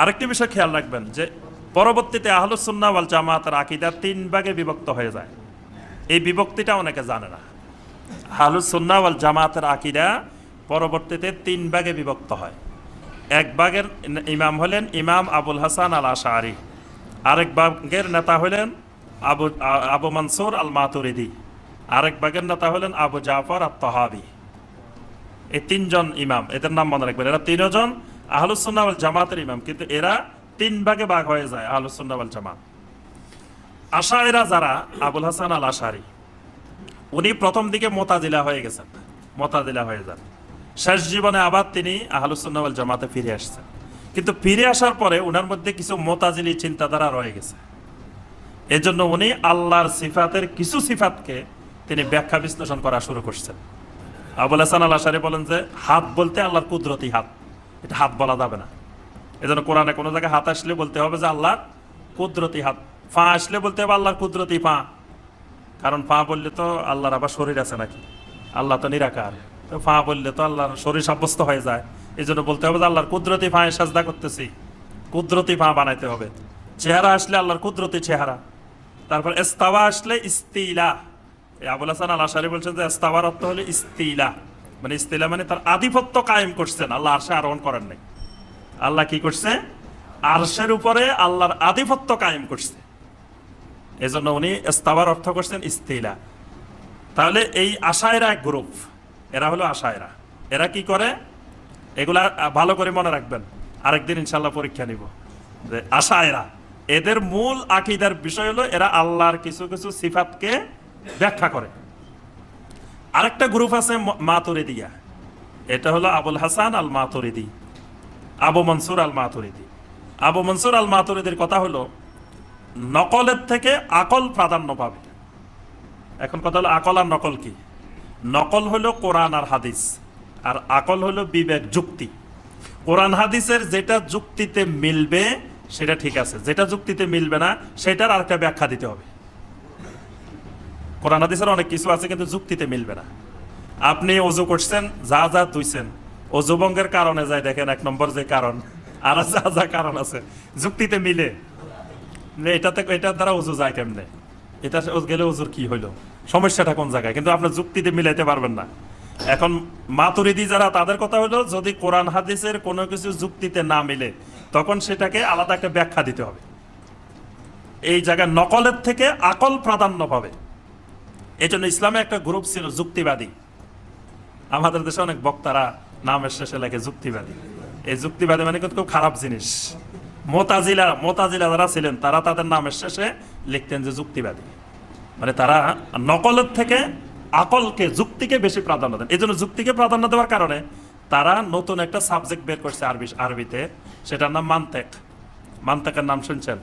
আরেকটি বিষয় খেয়াল রাখবেন যে পরবর্তীতে আহলুসুন্না ওয়াল জামাতের আকিদা তিন ভাগে বিভক্ত হয়ে যায়। এই বিভক্তিটা অনেকে জানে না। আহলুসুন্না ওয়াল জামাতের আকিদা পরবর্তীতে তিন ভাগে বিভক্ত হয়। এক ভাগের ইমাম হলেন ইমাম আবুল হাসান আল আশারি আরেক ভাগের নেতা হলেন আবু আবু মনসুর আল মাতুরিদি আরেক ভাগের নেতা হলেন আবু জাফর আত তহাবি এই তিনজন ইমাম, এদের নাম মনে রাখবেন। এরা তিনজন আহলুসুন্না জামাতের ইমাম, কিন্তু এরা তিন ভাগে ভাগ হয়ে যায় আহলুসুন্না ওয়াল জামাত। আশায়রা যারা, আবুল হাসান আল আশারি উনি প্রথম দিকে মোতাজিলা হয়ে গেছেন, মোতাজিলা হয়ে যান। শেষ জীবনে আবার তিনি আহলুসুন্না জামাতে ফিরে আসছেন। কিন্তু ফিরে আসার পরে ওনার মধ্যে কিছু মোতাজিলি চিন্তাধারা রয়ে গেছে। এজন্য উনি আল্লাহর সিফাতের কিছু সিফাতকে তিনি ব্যাখ্যা বিশ্লেষণ করা শুরু করছেন। আবুল হাসান আল আশারি বলেন যে, হাত বলতে আল্লাহর কুদরতি হাত। এটা হাত বলা যাবে না। এজন্য কোরআনে কোনো জায়গায় হাত আসলে বলতে হবে যে আল্লাহর কুদরতি হাত। ফা আসলে বলতে হবে আল্লাহর কুদরতি পা কারণ পা বললে তো আল্লাহর আবার শরীর আছে নাকি? আল্লাহ তো নিরাকার। তো পা বললে তো আল্লাহর শরীর সাব্যস্ত হয়ে যায়। এই জন্য বলতে হবে যে আল্লাহর কুদরতি পায়ে সাজদা করতেছি। কুদরতি পা বানাইতে হবে। চেহারা আসলে আল্লাহর কুদরতি চেহারা। তারপর এস্তাওয়া আসলে ইস্তিলা। আবুল হাসান আল আশারি বলছেন যে এস্তাওয়ার অর্থ হলো ইস্তিলা। মানে ইস্তিলা মানে তার আধিপত্য কায়েম করছেন। আল্লাহ আরশে আরোহণ করেন নাই। আল্লাহ কি করছে? আরশের উপরে আল্লাহর আধিপত্য কায়েম করছে। এজন্য উনি ইস্তাওয়ার অর্থ করছেন ইস্তিলা। তাহলে এই আশায়রা এক গ্রুপ। এরা হলো আশায়রা। এরা কি করে? এগুলা ভালো করে মনে রাখবেন। আরেকদিন ইনশাল্লাহ পরীক্ষা নিব। যে আশায়রা। এদের মূল আকিদার বিষয় হলো এরা আল্লাহর কিছু কিছু সিফাতকে ব্যাখ্যা করে। আরেকটা গ্রুপ আছে মাতুরিদিয়া। এটা হলো আবুল হাসান আল মাতুরিদি আবু মনসুর আল মাতুরিদি আবু মনসুর আল মাতুরিদির কথা হলো, নকলের থেকে আকল প্রাধান্য পাবে। এখন কথা হলো আকল আর নকল কি? নকল হলো কোরআন আর হাদিস, আর আকল হলো বিবেক যুক্তি। কোরআন হাদিসের যেটা যুক্তিতে মিলবে, সেটা ঠিক আছে। যেটা যুক্তিতে মিলবে না, সেটার আরেকটা ব্যাখ্যা দিতে হবে। কোরআন হাদিসের অনেক কিছু আছে, কিন্তু যুক্তিতে মিলবে না। আপনি অজু করছেন, যা যা ধুইছেন অজু ভঙ্গের কারণে যায় দেখেন, এক নম্বর যে কারণ, আর যা যা কারণ আছে, যুক্তিতে মিলে। এটাতে, এটার দ্বারা অজু যায় কেমনে? এটা গেলে অজুর কি হইল? সমস্যাটা কোন জায়গায়? কিন্তু আপনার যুক্তিতে মিলাইতে পারবেন না। এখন মাতুরিদি যারা, তাদের কথা হলো যদি কোরআন হাদিসের কোনো কিছু যুক্তিতে না মিলে, তখন সেটাকে আলাদা একটা ব্যাখ্যা দিতে হবে। এই জায়গায় নকলের থেকে আকল প্রাধান্য পাবে। এই জন্য ইসলামে একটা গ্রুপ ছিল যুক্তিবাদী। আমাদের দেশে অনেক বক্তারা নামের শেষে লেখে যুক্তিবাদী। এই যুক্তিবাদী মানে কিন্তু খুব খারাপ জিনিস। মোতাজিলা মোতাজিলা যারা ছিলেন, তারা তাদের নামের শেষে লিখতেন যে যুক্তিবাদী। মানে তারা নকলের থেকে আকলকে, যুক্তিকে বেশি প্রাধান্য দেন। এই জন্য যুক্তিকে প্রাধান্য দেওয়ার কারণে তারা নতুন একটা সাবজেক্ট বের করছে আরবি, আরবিতে। সেটার নাম মান্তেক। মান্তেকের নাম শুনছেন?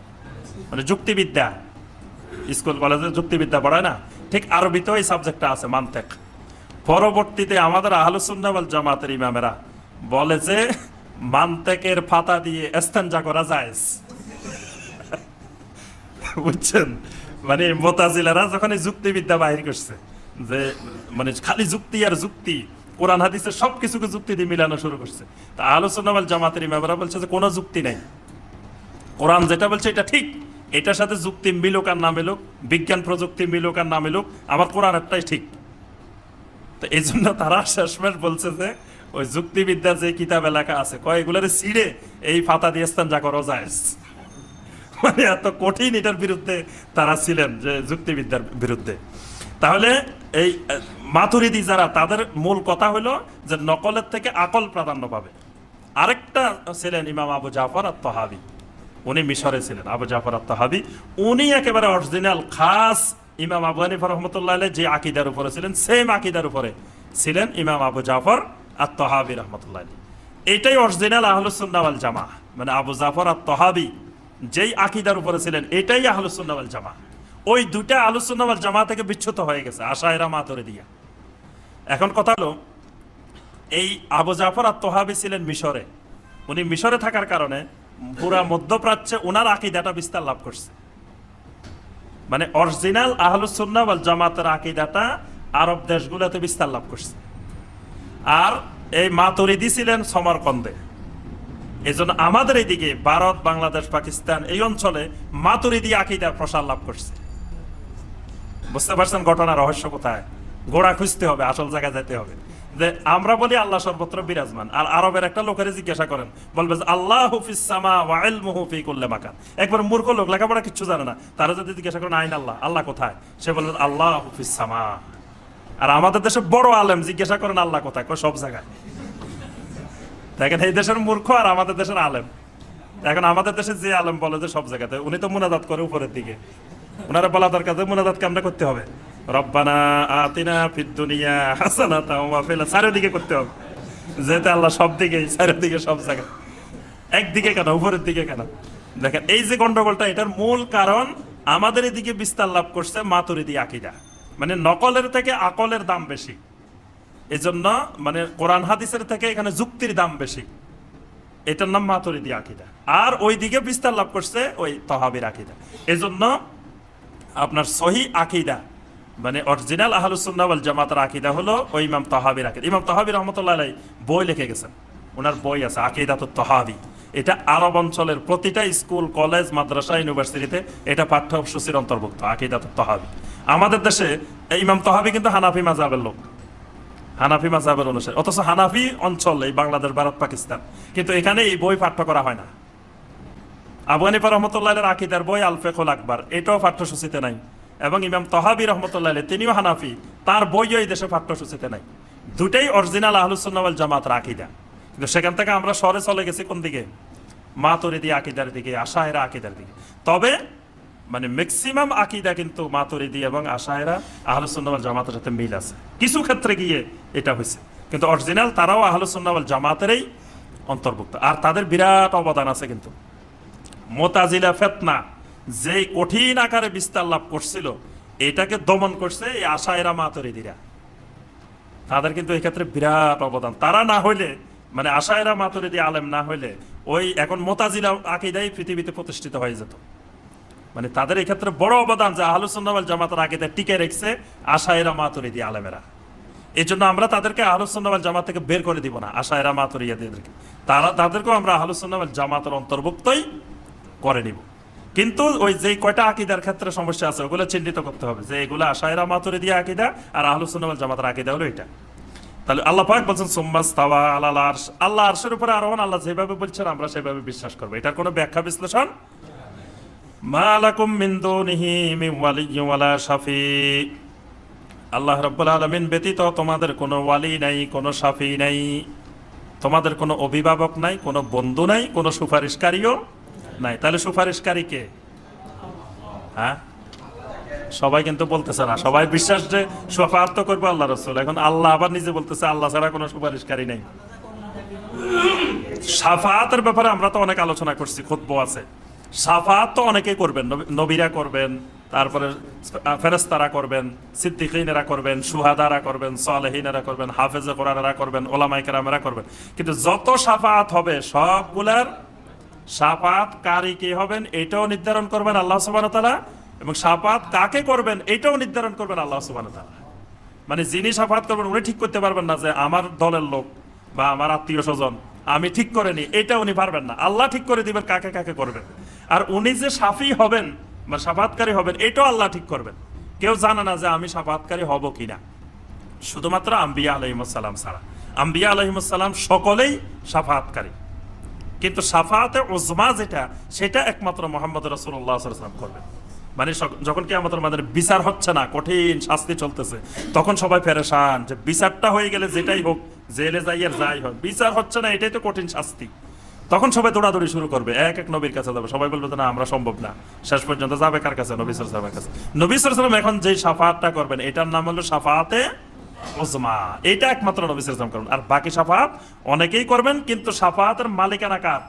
মানে যুক্তিবিদ্যা। স্কুল, কলেজে যুক্তিবিদ্যা পড়ায় না? ঠিক আরবিতেও এই সাবজেক্টটা আছে, মান্তেক। পরবর্তীতে আমাদের আহলুসুন্নাবল জামাতের ইমামেরা বলে যে, মান্তেকের ফাতা দিয়ে এস্তেঞ্জা করা যায় বুঝছেন? মানে মোতাজিলারা যখন এই যুক্তিবিদ্যা বাহির করছে, যে মানে খালি যুক্তি আর যুক্তি, কোরআন হাদিসের সব কিছুকে যুক্তি দিয়ে মিলানো শুরু করছে। তা আলোচনাবাল জামাতের ইমামেরা বলছে যে কোনো যুক্তি নেই। কোরআন যেটা বলছে এটা ঠিক এটার সাথে যুক্তি মিলুক আর না মিলুক, বিজ্ঞান প্রযুক্তি মিলুক আর না মিলুক আমার কোরআন একটাই ঠিক। তো এই জন্য তারা শেষমেশ বলছে যে, ওই যুক্তিবিদ্যার যে কিতাব এলাকা আছে, কয়, এগুলোর এই ফাতা দিয়ে স্থান যা করো যায়। মানে এত কঠিন এটার বিরুদ্ধে তারা ছিলেন যে যুক্তিবিদ্যার বিরুদ্ধে। তাহলে এই মাথুরিদি যারা, তাদের মূল কথা হলো যে নকলের থেকে আকল প্রাধান্য পাবে। আরেকটা ছিলেন ইমাম আবু জাফর আর তহাবি উনি মিশরে ছিলেন, আবু জাফর আর তহাবি উনি একেবারে অরিজিনাল খাস ইমাম আবু হানিফা রহমতুল্লাহ যে আকিদার উপরে ছিলেন সেম আকিদার উপরে ছিলেন ইমাম আবু জাফর আর তহাবি রহমতুল্লাহ আলাইহ। এটাই অরিজিনাল আহলুসুন্নাওয়াল জামা মানে আবু জাফর আর তহাবি যেই আকিদার উপরে ছিলেন, এটাই আহলুসুন্নাওয়াল জামা ওই দুটা আহলুসুন্নাওয়াল জামা থেকে বিচ্ছুত হয়ে গেছে, আশায়রা মাতরে দিয়া। এখন কথা হলো, এই আবু জাফর আর তোহাবি ছিলেন মিশরে। উনি মিশরে থাকার কারণে পুরা মধ্যপ্রাচ্যে ওনার আকিদাটা বিস্তার লাভ করছে। মানে অরিজিনাল আহলুসুন্না ওয়াল জামাতের আকিদাটা আরব দেশগুলোতে বিস্তার লাভ করছে। আর এই মাতুরিদি ছিলেন সমরকন্দে। এই জন্য আমাদের এইদিকে ভারত, বাংলাদেশ, পাকিস্তান এই অঞ্চলে মাতুরিদি আকিদার প্রসার লাভ করছে। বুঝতে পারছেন ঘটনা রহস্য কোথায়? গোড়া খুঁজতে হবে, আসল জায়গায় যেতে হবে। যে আমরা বলি আল্লাহ সর্বত্র বিরাজমান, আর আরবের একটা লোকের জিজ্ঞাসা করেন, বলবে যে, আল্লাহ হুফিস সামা ওয়া ইলমুহু ফি কুল্লি মাকান। একবার মূর্খ লোক, লেখাপড়া কিচ্ছু জানে না, তারা যদি জিজ্ঞাসা করেন আইন আল্লাহ আল্লাহ কোথায়? সে বলবে আল্লাহ হুফিস সামা। আর আমাদের দেশে বড় আলেম জিজ্ঞাসা করেন, আল্লাহ কোথায়? কয়, সব জায়গায়। দেখেন, এই দেশের মূর্খ আর আমাদের দেশের আলেম। এখন আমাদের দেশে যে আলেম বলে যে সব জায়গাতে, উনি তো মুনাজাত করে উপরের দিকে। ওনারা বলা দরকার যে মুনাজাত কামটা করতে হবে? রব্বানা আতিনা ফিদ দুনিয়া হাসানাতা ওয়া ফিল চারিদিকে করতে হবে। যেতে আল্লাহ সব দিকে, চারিদিকে সব জায়গায়। একদিকে কেন, উপরের দিকে কেন? দেখেন, এই যে গন্ডগোলটা, এটার মূল কারণ আমাদের এদিকে বিস্তার লাভ করছে মাতুরিদি আকিদা। মানে নকলের থেকে আকলের দাম বেশি। এজন্য মানে কোরআন হাদিসের থেকে এখানে যুক্তির দাম বেশি। এটার নাম মাতুরিদি আকিদা। আর ওই দিকে বিস্তার লাভ করছে ওই তহাবির আকিদা। এজন্য আপনার সহি আকিদা মানে অরিজিনাল আহলুসুন্নাহ ওয়াল জামাতের আকিদা হলো ওই ইমাম তহাবির আকিদা। ইমাম তহাবি রহমতুল্লাহ আলাই বই লিখে গেছেন। ওনার বই আছে আকিদা তো তহাবি। এটা আরব অঞ্চলের প্রতিটা স্কুল, কলেজ, মাদ্রাসা, ইউনিভার্সিটিতে এটা পাঠ্যসূচির অন্তর্ভুক্ত আকিদা তো তহাবি। আমাদের দেশে ইমাম তহাবি কিন্তু হানাফি মাজাবের লোক। হানাফি মাজাবের অনুসারে। অথচ হানাফি অঞ্চল এই বাংলাদেশ, ভারত, পাকিস্তান। কিন্তু এখানে এই বই পাঠ্য করা হয় না। আবু হানিফা রহমতুল্লাহ আকিদার বই আলফেকুল আকবর, এটাও পাঠ্যসূচিতে নাই। এবং ইমাম তহাবি রহমতুল্লাহ তিনিও হানাফি। তার বইও এই দেশে পাঠ্যসূচিতে নাই। দুটাই অরিজিনাল আহলুসুন্নাওয়াল জামাতের আকিদা। কিন্তু সেখান থেকে আমরা সরে চলে গেছি কোন দিকে? মাতুরিদি আকিদার দিকে, আশায়রা আকিদার দিকে। তবে মানে ম্যাক্সিমাম আকিদা কিন্তু মাতুরিদি এবং আশায়রা আহলুসুন্নাওয়াল জামাতের সাথে মিল আছে। কিছু ক্ষেত্রে গিয়ে এটা হয়েছে। কিন্তু অরিজিনাল তারাও আহলুসুন্নাওয়াল জামাতেরই অন্তর্ভুক্ত। আর তাদের বিরাট অবদান আছে কিন্তু। মোতাজিলা ফেতনা যে কঠিন আকারে বিস্তার লাভ করছিল, এটাকে দমন করছে এই আশায়রা মাতরিদিরা। তাদের কিন্তু এই ক্ষেত্রে বিরাট অবদান। তারা না হইলে মানে আশায়রা মাতরিদি আলেম না হইলে, ওই এখন মোতাজিলা আকিদাই পৃথিবীতে প্রতিষ্ঠিত হয়ে যেত। মানে তাদের এই ক্ষেত্রে বড় অবদান যে আহলুসুন্নাওয়াল জামাতের আকিদা টিকে রেখেছে আশায়রা মাতরিদি আলেমেরা। এই জন্য আমরা তাদেরকে আহলুসুন্নাওয়াল জামাত থেকে বের করে দিব না, আশায়রা মাতরিয়াদেরকে। তারা, তাদেরকেও আমরা আহলুসুন্নাওয়াল জামাতের অন্তর্ভুক্তই করে নিব। কিন্তু ওই যে কয়টা আকিদার ক্ষেত্রে সমস্যা আছে, ওগুলো চিহ্নিত করতে হবে। যে এগুলো আশায়রা মাতুরে দিয়ে আকিদা আর আহলুসুন্নাল জামাতের আকিদা হলো এটা। তাহলে আল্লাহ পাক বলছেন সোম্মাস তাওয়া আল্লাহ আরশ আল্লাহ আরশের উপরে আরোহণ, আল্লাহ যেভাবে বলছেন, আমরা সেভাবে বিশ্বাস করব। এটার কোনো ব্যাখ্যা, বিশ্লেষণ? মা লাকুম মিন দুনিহি মিন ওয়ালিয়্যিন ওয়ালা শাফি। আল্লাহ রাব্বুল আলামিন ব্যতীত তোমাদের কোনো ওয়ালি নাই, কোনো শাফি নাই। তোমাদের কোনো অভিভাবক নাই, কোনো বন্ধু নাই, কোনো সুপারিশকারীও নাই, তাহলে সুপারিশকারী কে? হ্যাঁ? সবাই কিন্তু বলতেছে না, সবাই বিশ্বাস যে সফার তো করব আল্লাহ রসুল, এখন আল্লাহ আবার নিজে বলতেছে, আল্লাহ ছাড়া কোনো সুপারিশকারী নেই। সাফাতের ব্যাপারে আমরা তো অনেক আলোচনা করছি খুদ্ব আছে। সাফাত তো অনেকেই করবেন নবীরা করবেন, তারপরে ফেরেস্তারা করবেন, সিদ্দিকিনেরা করবেন, সুহাদারা করবেন, সালেহিনেরা করবেন, হাফেজে কোরআনেরা করবেন ওলামাইকেরামেরা করবেন। কিন্তু যত সাফাত হবে, সবগুলার সাফাত কারি কে হবেন এটাও নির্ধারণ করবেন আল্লাহ সুবান তালা এবং সাফাত কাকে করবেন এটাও নির্ধারণ করবেন আল্লাহ সুবান তালা মানে যিনি সাফাত করবেন উনি ঠিক করতে পারবেন না যে আমার দলের লোক বা আমার আত্মীয় স্বজন, আমি ঠিক করে নি এটা উনি পারবেন না। আল্লাহ ঠিক করে দিবেন কাকে কাকে করবেন। আর উনি যে সাফি হবেন বা সাফাতকারী হবেন, এটাও আল্লাহ ঠিক করবেন। কেউ জানে না যে আমি সাফাতকারী হব কিনা। শুধুমাত্র আম্বিয়া আলহিমসাল্লাম ছাড়া। আম্বিয়া আলহিমসাল্লাম সকলেই সাফাতকারী। কিন্তু সাফাতে ওজমা যেটা, সেটা একমাত্র মোহাম্মদ রসুল্লাহ সাল্লাম করবেন। মানে যখন কি আমাদের মানে বিচার হচ্ছে না, কঠিন শাস্তি চলতেছে, তখন সবাই ফেরেশান যে বিচারটা হয়ে গেলে যেটাই হোক, জেলে যাই আর যাই হোক, বিচার হচ্ছে না, এটাই তো কঠিন শাস্তি। তখন সবাই দৌড়াদৌড়ি শুরু করবে, এক এক নবীর কাছে যাবে, সবাই বলবে না, আমরা সম্ভব না, শেষ পর্যন্ত যাবে কার কাছে? নবী সালামের কাছে। নবী সালাম এখন যে সাফাতটা করবেন, এটার নাম হলো সাফাতে ওজমা, এটা একমাত্র নবী সাল্লাম করবেন আর বাকি সাফাত অনেকেই করবেন, কিন্তু সাফাতের মালিকানা কার?